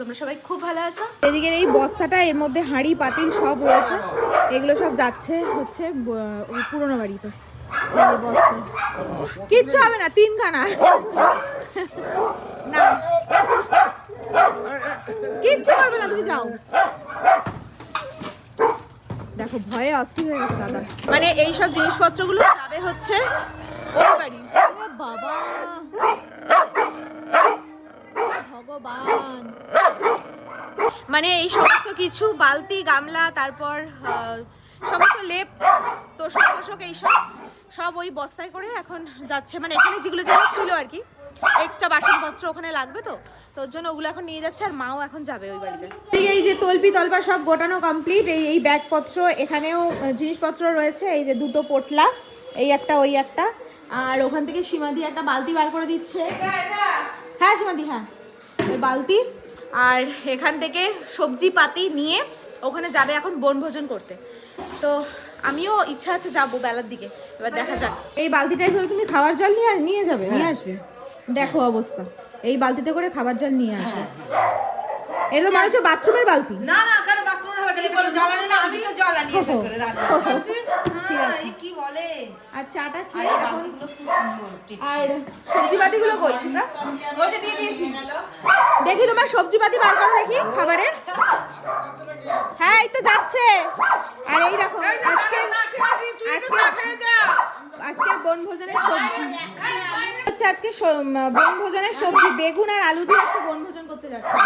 তোমরা সবাই খুব ভালো আছো। এই বস্তাটা, এর মধ্যে হাঁড়ি, পাতিল সব এগুলো সব যাচ্ছে হচ্ছে পুরোনো বাড়িতে। কিচ্ছু হবে না, তিনখানা। না। কিচ্ছু করবে না, তুমি যাও। দেখো, ভয়ে অস্থির হয়ে গেছে দাদা। মানে এই সব জিনিসপত্রগুলো যাবে হচ্ছে বাবা। মানে এই সমস্ত কিছু, বালতি, গামলা, তারপর সমস্ত লেপ, তোষক তোষক এইসব, সব ওই বস্তায় করে এখন যাচ্ছে। মানে এখানে যেগুলো যেগুলো ছিল আর কি এক্সট্রা বাসনপত্র ওখানে লাগবে তো তো ওর জন্য ওগুলো এখন নিয়ে যাচ্ছে আর মাও এখন যাবে ওই বাড়িতে। এই যে তলপি তলপা সব গোটানো কমপ্লিট এই এই ব্যাগপত্র, এখানেও জিনিসপত্র রয়েছে, এই যে দুটো পোটলা, এই একটা, ওই একটা, আর ওখান থেকে সীমাদি একটা বালতি বার করে দিচ্ছে। হ্যাঁ সীমাদি হ্যাঁ। বালতি আর এখান থেকে সবজি পাতি নিয়ে ওখানে যাবে এখন বনভোজন করতে। তো আমিও ইচ্ছা আছে যাব বেলার দিকে। এবার দেখা যাক। এই বালতিটাই করে তুমি খাবার জল নিয়ে নিয়ে যাবে নিয়ে আসবে? দেখো অবস্থা। এই বালতিতে করে খাবার জল নিয়ে আসবে এটা তো মনে হচ্ছে বাথরুমের বালতি। না না কারণ বাথরুমের হবে? জল আনে না আমি তো জল আনি। হ্যাঁ, কি বলে? আর চাটা খেয়ে এই এখন-। আর সবজি পাতিগুলো কই তোমরা ওই যে দিয়ে দিয়েছি। দেখি তোমার সবজি পাতি বার করো দেখি খাবারের। হ্যাঁ এই তো যাচ্ছে। আর এই দেখো আজকে আজকে আজকে বনভোজনের সবজি। হচ্ছে আজকে বনভোজনের সবজি বেগুন আর আলু দিয়ে আজকে বনভোজন করতে যাচ্ছে।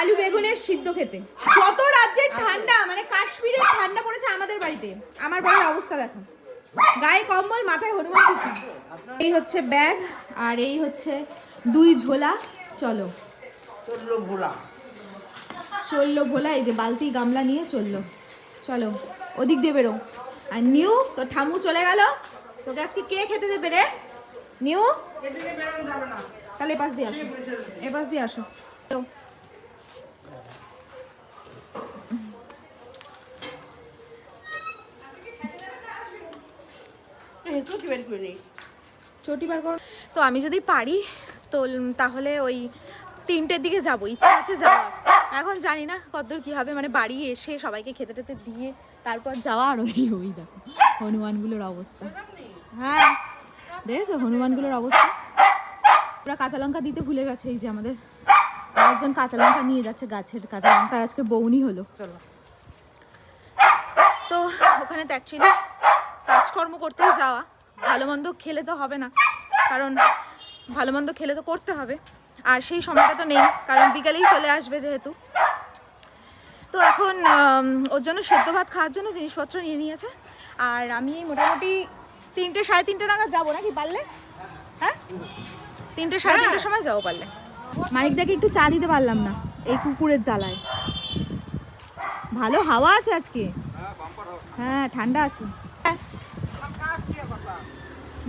আলু বেগুনের সিদ্ধ খেতে। যত রাজ্যের ঠান্ডা মানে কাশ্মীরের ঠান্ডা পড়েছে আমাদের বাড়িতে। আমার বাড়ির অবস্থা দেখো। গায়ে কম্বল মাথায় হনুমান এই হচ্ছে ব্যাগ আর এই হচ্ছে দুই ঝোলা। চলো। চলল ভোলা। চলল ভোলা এই যে বালতি গামলা নিয়ে চলল। চলো ওদিক দিয়ে বেরো। আর নিউ তো ঠামু চলে গেল। তোকে আজকে কে খেতে দেবে রে? নিউ? তাহলে এপাশ দিয়ে আসো। এপাশ দিয়ে আসো। চলো। হেতু বের করে নেই চটি বার কর। তো আমি যদি পারি তো তাহলে ওই তিনটের দিকে যাব। ইচ্ছা আছে যাওয়ার। এখন জানি না কতদূর কী হবে। মানে বাড়ি এসে সবাইকে খেতে টেতে দিয়ে তারপর যাওয়া আর ওই ওই দেখো হনুমানগুলোর অবস্থা। হ্যাঁ দেখেছ হনুমানগুলোর অবস্থা? ওরা কাঁচা লঙ্কা দিতে ভুলে গেছে এই যে আমাদের। একজন কাঁচা লঙ্কা নিয়ে যাচ্ছে গাছের কাঁচা লঙ্কা আজকে বৌনি হলো। চলো। তো ওখানে অ্যাকচুয়ালি কাজকর্ম করতেই যাওয়া। ভালো মন্দ খেলে তো হবে না, কারণ ভালো মন্দ খেলে তো করতে হবে। আর সেই সময়টা তো নেই, কারণ বিকালেই চলে আসবে যেহেতু। তো এখন ওর জন্য সেদ্ধ ভাত খাওয়ার জন্য জিনিসপত্র নিয়ে নিয়েছে। আর আমি মোটামুটি তিনটে, সাড়ে তিনটে নাগাদ যাব নাকি পারলে? হ্যাঁ? তিনটে, সাড়ে তিনটের সময় যাব পারলে। মানিকদাকে একটু চা দিতে পারলাম না, এই কুকুরের জ্বালায়। ভালো হাওয়া আছে আজকে। হ্যাঁ ঠান্ডা আছে।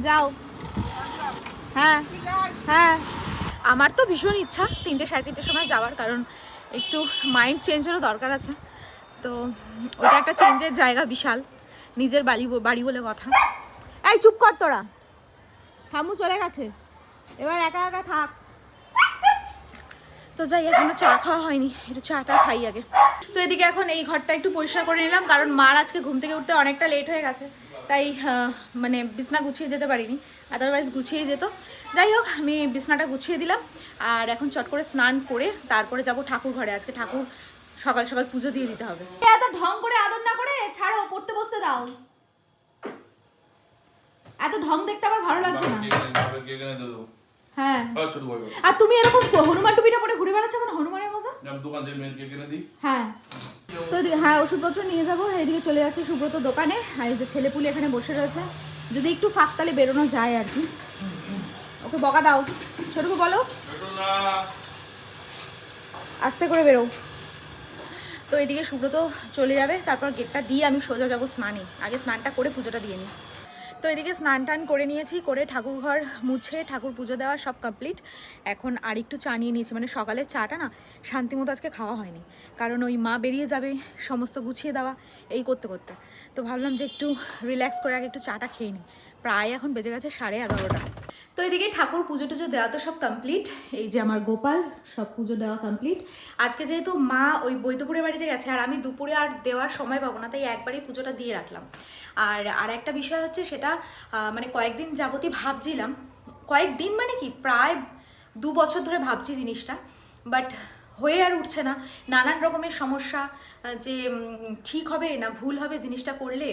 যাও। হ্যাঁ হ্যাঁ। আমার তো ভীষণ ইচ্ছা তিনটে সাড়ে তিনটের সময় যাওয়ার, কারণ একটু মাইন্ড চেঞ্জেরও দরকার আছে। তো ওটা একটা চেঞ্জের জায়গা বিশাল, নিজের বাড়ি বাড়ি বলে কথা। এই, চুপ কর তোরা। ঠামু চলে গেছে। এবার একা একা থাক। তো যাই, এখনও চা খাওয়া হয়নি। একটু চাটা খাই আগে। তো এদিকে এখন এই ঘরটা একটু পরিষ্কার করে নিলাম, কারণ মার আজকে ঘুম থেকে উঠতে অনেকটা লেট হয়ে গেছে। তাই মানে বিছনা গুছিয়ে যেতে পারিনি। আদারওয়াইজ গুছিয়ে যেত। যাই হোক আমি বিছনাটা গুছিয়ে দিলাম। আর এখন চট করে স্নান করে তারপরে যাব ঠাকুর ঘরে। আজকে ঠাকুর সকাল সকাল পুজো দিয়ে দিতে হবে। এত ঢং করে আদর না করে ছাড়ো পড়তে বসতে দাও। এত ঢং দেখতে আমার ভালো লাগছে না। হ্যাঁ। আর তুমি এরকম হনুমান টুপিটা পরে ঘুরে বেড়াচ্ছ কেন? হনুমানের মতো? দোকান থেকে মেয়ের কেক দিই। হ্যাঁ। তো হ্যাঁ ওষুধপত্র নিয়ে যাব। এদিকে চলে যাচ্ছে সুব্রত দোকানে। আর এই যে ছেলেপুলি এখানে বসে রয়েছে। যদি একটু ফাঁক তালে বেরোনো যায় আর কি। ওকে, বকা দাও। ছোটকু বলো। আস্তে করে বেরো। তো এদিকে সুব্রত চলে যাবে। তারপর গেটটা দিয়ে আমি সোজা যাব স্নানে। আগে স্নানটা করে পুজোটা দিয়ে নিই তো এদিকে স্নান টান করে নিয়েছি, করে ঠাকুরঘর মুছে, ঠাকুর পুজো দেওয়া সব কমপ্লিট এখন আর একটু চা নিয়ে নিয়েছি মানে সকালের চাটা না শান্তিমতো আজকে খাওয়া হয়নি। কারণ ওই মা বেরিয়ে যাবে সমস্ত গুছিয়ে দেওয়া, এই করতে করতে। তো ভাবলাম যে একটু রিল্যাক্স করে আগে একটু চাটা খেয়ে নিই। প্রায় এখন বেজে গেছে সাড়ে এগারোটা। তো এদিকে ঠাকুর পুজো টুজো দেওয়া তো সব কমপ্লিট এই যে আমার গোপাল, সব পুজো দেওয়া কমপ্লিট আজকে যেহেতু মা ওই বৈদ্যপুরের বাড়িতে গেছে আর আমি দুপুরে আর দেওয়ার সময় পাবো না, তাই একবারই পুজোটা দিয়ে রাখলাম। আর আর একটা বিষয় হচ্ছে সেটা মানে কয়েকদিন যাবতই ভাবছিলাম, কয়েকদিন মানে কি, প্রায় দু বছর ধরে ভাবছি জিনিসটা বাট হয়ে আর উঠছে না। নানান রকমের সমস্যা যে ঠিক হবে না ভুল হবে জিনিসটা করলে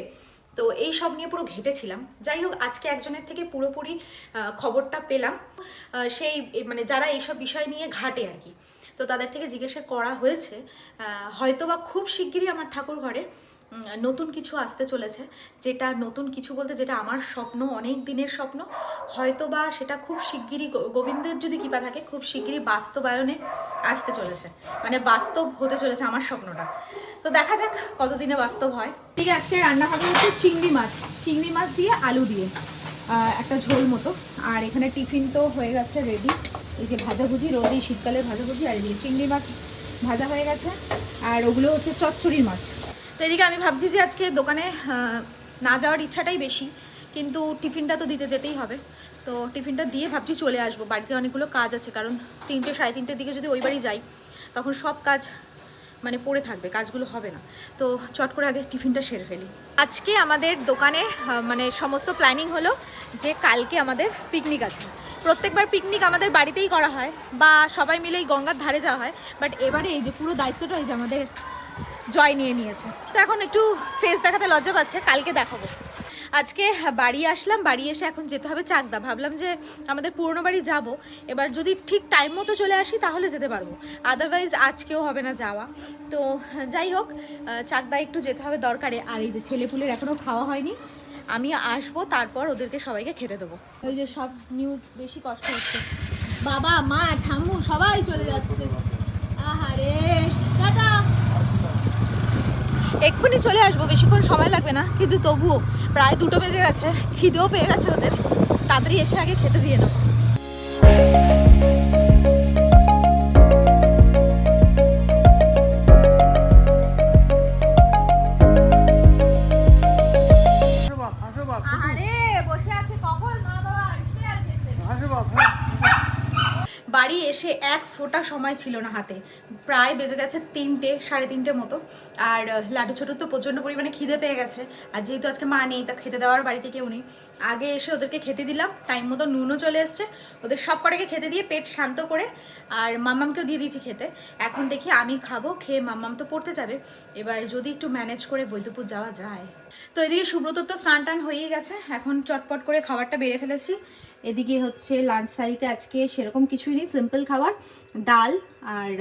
তো এই সব নিয়ে পুরো ঘেটেছিলাম। যাই হোক, আজকে একজনের থেকে পুরোপুরি খবরটা পেলাম। সেই মানে যারা এইসব বিষয় নিয়ে ঘাটে আর কি। তো তাদের থেকে জিজ্ঞাসা করা হয়েছে। হয়তো হয়তোবা খুব শিগগিরই আমার ঠাকুর ঘরে নতুন কিছু আসতে চলেছে। যেটা নতুন কিছু বলতে যেটা আমার স্বপ্ন, অনেক দিনের স্বপ্ন হয়তো বা সেটা খুব শিগগিরই গোবিন্দের যদি কৃপা থাকে, খুব শিগগিরই বাস্তবায়নে আসতে চলেছে। মানে বাস্তব হতে চলেছে আমার স্বপ্নটা। তো দেখা যাক কতদিনে বাস্তব হয়। ঠিক আছে, আজকে রান্না হবে হচ্ছে চিংড়ি মাছ। চিংড়ি মাছ দিয়ে আলু দিয়ে একটা ঝোল মতো। আর এখানে টিফিন তো হয়ে গেছে রেডি এই যে ভাজাভুজি রোদ শীতকালের ভাজাভুজি আর এই চিংড়ি মাছ ভাজা হয়ে গেছে। আর ওগুলো হচ্ছে চচ্চড়ির মাছ। এদিকে আমি ভাবছি যে আজকে দোকানে না যাওয়ার ইচ্ছাটাই বেশি, কিন্তু টিফিনটা তো দিতে যেতেই হবে। তো টিফিনটা দিয়ে ভাবছি চলে আসব। বাড়িতে অনেকগুলো কাজ আছে, কারণ তিনটে, সাড়ে তিনটের দিকে যদি ওই বাড়ি যাই, তখন সব কাজ মানে পড়ে থাকবে, কাজগুলো হবে না। তো চট করে আগে টিফিনটা সেরে ফেলি। আজকে আমাদের দোকানে মানে সমস্ত প্ল্যানিং হলো যে কালকে আমাদের পিকনিক আছে। প্রত্যেকবার পিকনিক আমাদের বাড়িতেই করা হয়, বা সবাই মিলে এই গঙ্গার ধারে যাওয়া হয় বাট এবারে এই যে পুরো দায়িত্বটা, এই যে আমাদের জয় নিয়ে নিয়েছে। তো এখন একটু ফেস দেখাতে লজ্জা পাচ্ছে, কালকে দেখাবো। আজকে বাড়ি আসলাম, বাড়ি এসে এখন যেতে হবে চাকদা। ভাবলাম যে আমাদের পুরনো বাড়ি যাব, এবার যদি ঠিক টাইম মতো চলে আসি তাহলে যেতে পারব। আদারওয়াইজ আজকেও হবে না যাওয়া। তো যাই হোক চাকদা একটু যেতে হবে দরকারে। আর এই যে ছেলেপুলের এখনও খাওয়া হয়নি, আমি আসব, তারপর ওদেরকে সবাইকে খেতে দেবো। ওই যে সব নিউ, বেশি কষ্ট হচ্ছে। বাবা, মা, ঠাম্মু সবাই চলে যাচ্ছে। আহারে, টাটা। এক্ষুনি চলে আসব, বেশিক্ষণ সময় লাগবে না। কিন্তু তবুও প্রায় দুটো বেজে গেছে, খিদেও পেয়ে গেছে ওদের। তাড়াতাড়ি এসে আগে খেতে দিয়ে নেব ফোঁটা সময় ছিল না হাতে। প্রায় বেজে গেছে তিনটে, সাড়ে তিনটে মতো। আর লাড্ডু ছোটুর তো প্রচণ্ড পরিমাণে খিদে পেয়ে গেছে। আর যেহেতু আজকে মা নেই, তা খেতে দেওয়ার বাড়িতে কেউ নেই। আগে এসে ওদেরকে খেতে দিলাম। টাইম মতো নুনও চলে এসছে। ওদের সব কটাকে খেতে দিয়ে পেট শান্ত করে আর মাম্মামকেও দিয়ে দিয়েছি খেতে। এখন দেখি আমি খাব, খেয়ে মাম্মাম তো পড়তে যাবে। এবার যদি একটু ম্যানেজ করে বৈদ্যপুর যাওয়া যায়। তো এদিকে সুব্রতর তো স্নান টান হয়েই গেছে। এখন চটপট করে খাবারটা বেড়ে ফেলেছি। এদিকে হচ্ছে লাঞ্চ থালিতে আজকে সেরকম কিছুই নেই। সিম্পল খাবার, ডাল আর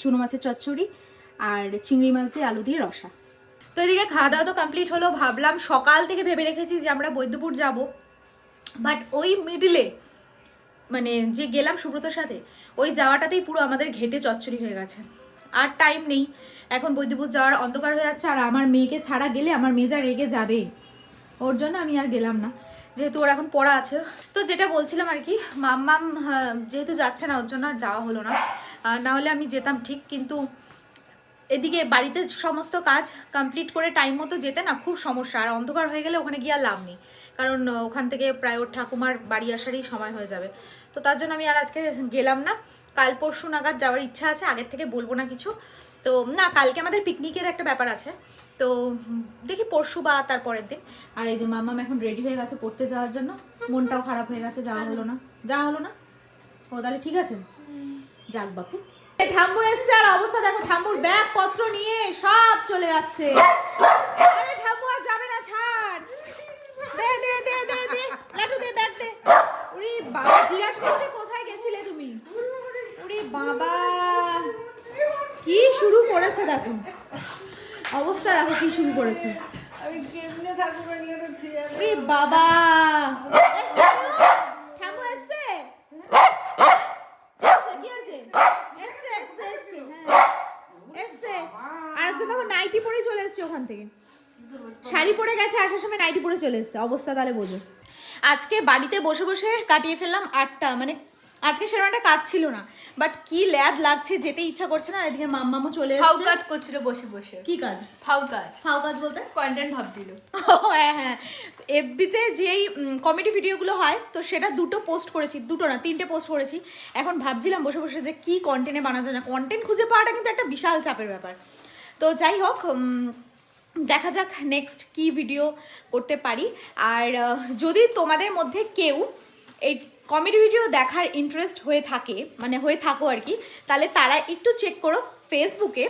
চুনো মাছের চচ্চড়ি আর চিংড়ি মাছ দিয়ে আলু দিয়ে রসা। তো এদিকে খাওয়া দাওয়া তো কমপ্লিট হলো। ভাবলাম সকাল থেকে ভেবে রেখেছি যে আমরা বৈদ্যপুর যাব। বাট ওই মিডিলে মানে যে গেলাম সুব্রতর সাথে, ওই যাওয়াটাতেই পুরো আমাদের ঘেটে চচ্চড়ি হয়ে গেছে। আর টাইম নেই। এখন বৈদ্যপুর যাওয়ার অন্ধকার হয়ে যাচ্ছে। আর আমার মেয়েকে ছাড়া গেলে আমার মেয়ে যা রেগে যাবে। ওর জন্য আমি আর গেলাম না। যেহেতু ওর এখন পড়া আছে। তো যেটা বলছিলাম আর কি মাম্মাম আহ, যেহেতু যাচ্ছে না ওর জন্য আর যাওয়া হলো না। না হলে আমি যেতাম ঠিক কিন্তু এদিকে বাড়িতে সমস্ত কাজ কমপ্লিট করে টাইম মতো যেতে না খুব সমস্যা। আর অন্ধকার হয়ে গেলে ওখানে গিয়ে আর লাভ নেই। কারণ ওখান থেকে প্রায় ওর ঠাকুমার বাড়ি আসারই সময় হয়ে যাবে। তো তার জন্য আমি আর আজকে গেলাম না। কাল পরশু নাগাদ যাওয়ার ইচ্ছা আছে আগের থেকে বলব না কিছু। তো না কালকে আমাদের পিকনিকের একটা ব্যাপার আছে। তো দেখি পরশু বা তার পরের দিন। আর এই যে মাম্মাম এখন রেডি হয়ে গেছে পড়তে যাওয়ার জন্য। মনটাও খারাপ হয়ে গেছে যাওয়া হলো না। যাওয়া হলো না? ও তাহলে ঠিক আছে। যাক বাপু। ঠাম্মু এসছে আর অবস্থা দেখো ঠাম্মুর ব্যাগ পত্র নিয়ে সব চলে যাচ্ছে। আরে ঠাম্মু আর যাবে না ছাড়। দে দে দে দে দে। লাটু দে ব্যাগ দে। উরি বাবা জিজ্ঞাসা করছে কোথায় গেছিলে তুমি? উরি বাবা। কি শুরু করেছে দেখো। অবস্থা দেখো কি শুরু করেছে। বাবা। নাইটি পরে চলে এসছে ওখান থেকে। শাড়ি পরে গেছে আসার সময় নাইটি পরে চলে এসছে। অবস্থা তাহলে বোঝো। আজকে বাড়িতে বসে বসে কাটিয়ে ফেললাম আটটা মানে আজকে সেরকম একটা কাজ ছিল না। বাট কি ল্যাদ লাগছে যেতে ইচ্ছা করছে না এদিকে মাম্মামও চলে ফাউ কাজ করছিল বসে বসে। কি কাজ? ফাউ কাজ। ফাও কাজ বলতে? কন্টেন্ট ভাবছিল। হ্যাঁ হ্যাঁ। এফবিতে যেই কমেডি ভিডিওগুলো হয় তো সেটা দুটো পোস্ট করেছি দুটো না তিনটে পোস্ট করেছি। এখন ভাবছিলাম বসে বসে যে কি কন্টেন্টে বানানো যায় না। কন্টেন্ট খুঁজে পাওয়াটা কিন্তু একটা বিশাল চাপের ব্যাপার। তো যাই হোক দেখা যাক নেক্সট কি ভিডিও করতে পারি। আর যদি তোমাদের মধ্যে কেউ এই কমেডি ভিডিও দেখার ইন্টারেস্ট হয়ে থাকে মানে হয়ে থাকো আর কি তাহলে তারা একটু চেক করো ফেসবুকে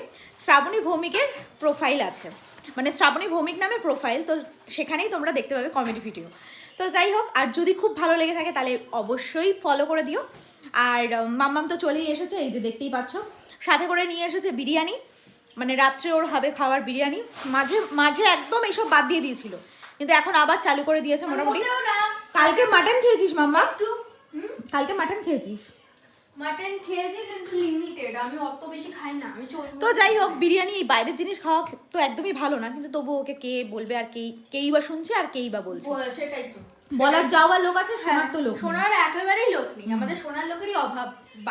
শ্রাবণী ভৌমিকের প্রোফাইল আছে। মানে শ্রাবণী ভৌমিক নামে প্রোফাইল তো সেখানেই তোমরা দেখতে পাবে কমেডি ভিডিও তো যাই হোক আর যদি খুব ভালো লেগে থাকে তাহলে অবশ্যই ফলো করে দিও। আর মাম্মাম তো চলেই এসেছে এই যে দেখতেই পাচ্ছ। সাথে করে নিয়ে এসেছে বিরিয়ানি। মানে রাত্রে ওর হবে খাওয়ার বিরিয়ানি। মাঝে মাঝে একদম এইসব বাদ দিয়ে দিয়েছিল। কিন্তু এখন আবার চালু করে দিয়েছে মোটামুটি। কালকে মাটন খেয়েছিস মাম্মা? কালকে মাটন খেয়েছিস? মাটন খেয়েছি কিন্তু লিমিটেড আমি অত বেশি খাই না আমি তো যাই হোক বিরিয়ানি বাইরের জিনিস খাওয়া তো একদমই ভালো না কিন্তু তবু ওকে কে বলবে আর কেই কেই বা শুনছে আর কেই বা বলছে? সেটাই তো। বলার যাওয়ার লোক আছে শোনার তো লোক। সোনার একেবারেই লোক নেই আমাদের সোনার লোকেরই অভাব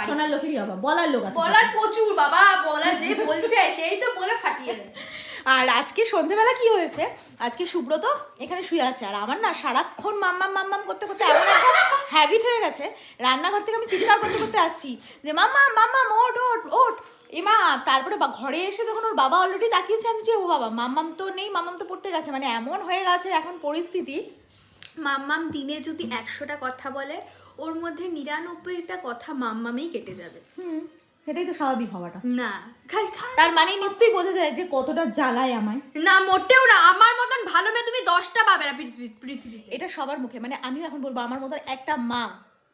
শোনার লোকেরই অভাব বলার লোক আছে বলার প্রচুর বাবা বলার যে বলছে সেই তো বলে ফাটিয়ে দেয়। আর আজকে সন্ধেবেলা কি হয়েছে? আজকে সুব্রত এখানে শুয়ে আছে আর আমার না সারাক্ষণ মাম্মাম মাম্মাম করতে করতে এমন একটা হ্যাবিট হয়ে গেছে রান্নাঘর থেকে আমি চিৎকার করতে করতে আসছি যে মাম্মা মাম্মাম ওট ওট ওট এমা তারপরে বা- ঘরে এসে যখন ওর বাবা অলরেডি তাকিয়েছে আমি যে ও বাবা মাম্মাম তো নেই মাম্মাম তো পড়তে গেছে। মানে এমন হয়ে গেছে এখন পরিস্থিতি। মাম্মাম দিনে যদি একশোটা কথা বলে ওর মধ্যে নিরানব্বইটা কথা মাম্মামেই কেটে যাবে। হুম। সেটাই তো স্বাভাবিক হওয়াটা। না। তার মানে নিশ্চয়ই বোঝা যায় যে কতটা জ্বালায় আমায়। না মোটেও না। আমার মতন ভালো মেয়ে তুমি দশটা পাবে না পৃথিবী- পৃথিবীতে। এটা সবার মুখে। মানে আমিও এখন বলব আমার মতন একটা মা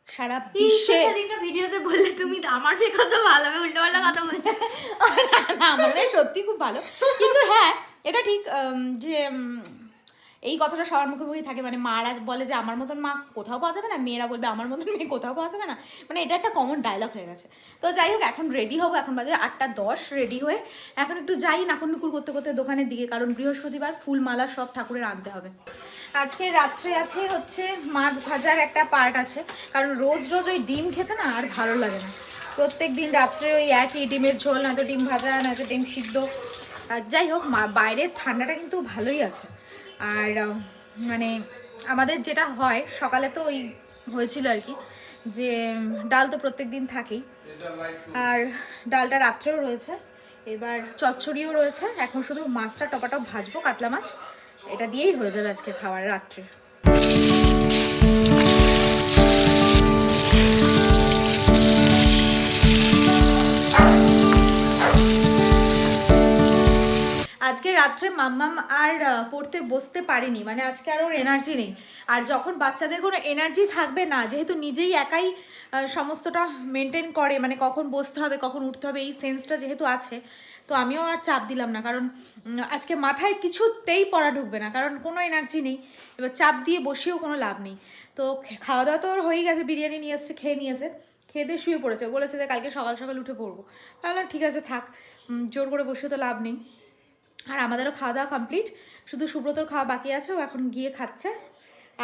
সারা বিশ্বে সেদিনকে ভিডিওতে বললে তুমি আমার মেয়ে কত ভালো হবে উল্টো পাল্টা কথা বলছো। আমার মেয়ে সত্যি খুব ভালো। কিন্তু হ্যাঁ এটা ঠিক যে এই কথাটা সবার মুখে মুখেই থাকে মানে মারা বলে যে আমার মতন মা কোথাও পাওয়া যাবে না, মেয়েরা বলবে আমার মতন মেয়ে কোথাও পাওয়া যাবে না মানে এটা একটা কমন ডায়লগ হয়ে গেছে। তো যাই হোক, এখন রেডি হব, এখন বাজে আটটা দশ রেডি হয়ে এখন একটু যাই নাকুর নুকুর করতে করতে দোকানের দিকে, কারণ বৃহস্পতিবার ফুল মালা সব ঠাকুরের আনতে হবে। আজকে রাত্রে আছে হচ্ছে মাছ ভাজার একটা পার্ট আছে, কারণ রোজ রোজ ওই ডিম খেতে না আর ভালো লাগে না। প্রত্যেক দিন রাত্রে ওই একই ডিমের ঝোল নয়তো ডিম ভাজা নয়তো ডিম সিদ্ধ। আর যাই হোক বাইরের ঠান্ডাটা কিন্তু ভালোই আছে। আর মানে আমাদের যেটা হয়, সকালে তো ওই হয়েছিল আর কি, যে, ডাল তো প্রত্যেক দিন থাকেই। আর ডালটা রাত্রেও রয়েছে, এবার চচ্চড়িও রয়েছে, এখন শুধু মাছটা টপাটপ ভাজবো, কাতলা মাছ, এটা দিয়েই হয়ে যাবে আজকে খাওয়ার রাত্রে। আজকে রাত্রে মাম্মাম আর পড়তে বসতে পারেনি মানে আজকে আর ওর এনার্জি নেই। আর যখন বাচ্চাদের কোনো এনার্জি থাকবে না, যেহেতু নিজেই একাই সমস্তটা মেনটেন করে মানে কখন বসতে হবে, কখন উঠতে হবে, এই সেন্সটা যেহেতু আছে, তো আমিও আর চাপ দিলাম না। কারণ আজকে মাথায় কিছুতেই পড়া ঢুকবে না, কারণ কোনো এনার্জি নেই। এবার চাপ দিয়ে বসেও কোনো লাভ নেই। তো খাওয়া দাওয়া তো ওর হয়েই গেছে, বিরিয়ানি নিয়ে এসছে, খেয়ে নিয়েছে খেয়ে দিয়ে শুয়ে পড়েছে। বলেছে যে, কালকে সকাল সকাল উঠে পড়ব। তাহলে ঠিক আছে, থাক। জোর করে বসে তো লাভ নেই। আর আমাদেরও খাওয়া দাওয়া কমপ্লিট শুধু সুব্রতর খাওয়া বাকি আছে, ও এখন গিয়ে খাচ্ছে।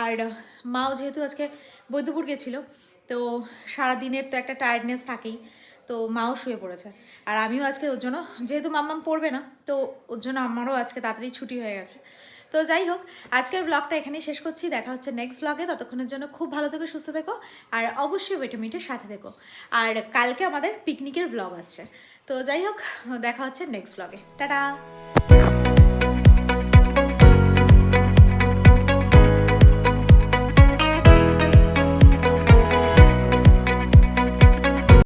আর মাও যেহেতু আজকে বৈদ্যপুর গেছিল, তো সারাদিনের তো একটা টায়ার্ডনেস থাকেই, তো মাও শুয়ে পড়েছে। আর আমিও আজকে ওর জন্য, যেহেতু মাম্মাম পড়বে না, তো ওর জন্য আমারও আজকে তাড়াতাড়ি ছুটি হয়ে গেছে। তো যাই হোক, আজকের ব্লগটা এখানেই শেষ করছি। দেখা হচ্ছে নেক্সট ব্লগে ততক্ষণের জন্য খুব ভালো থেকো, সুস্থ থেকো, আর অবশ্যই ওয়েটামিটের সাথে থেকো। আর কালকে আমাদের পিকনিকের ব্লগ আসছে। তো যাই হোক দেখা হচ্ছে নেক্সট ব্লগে টাটা!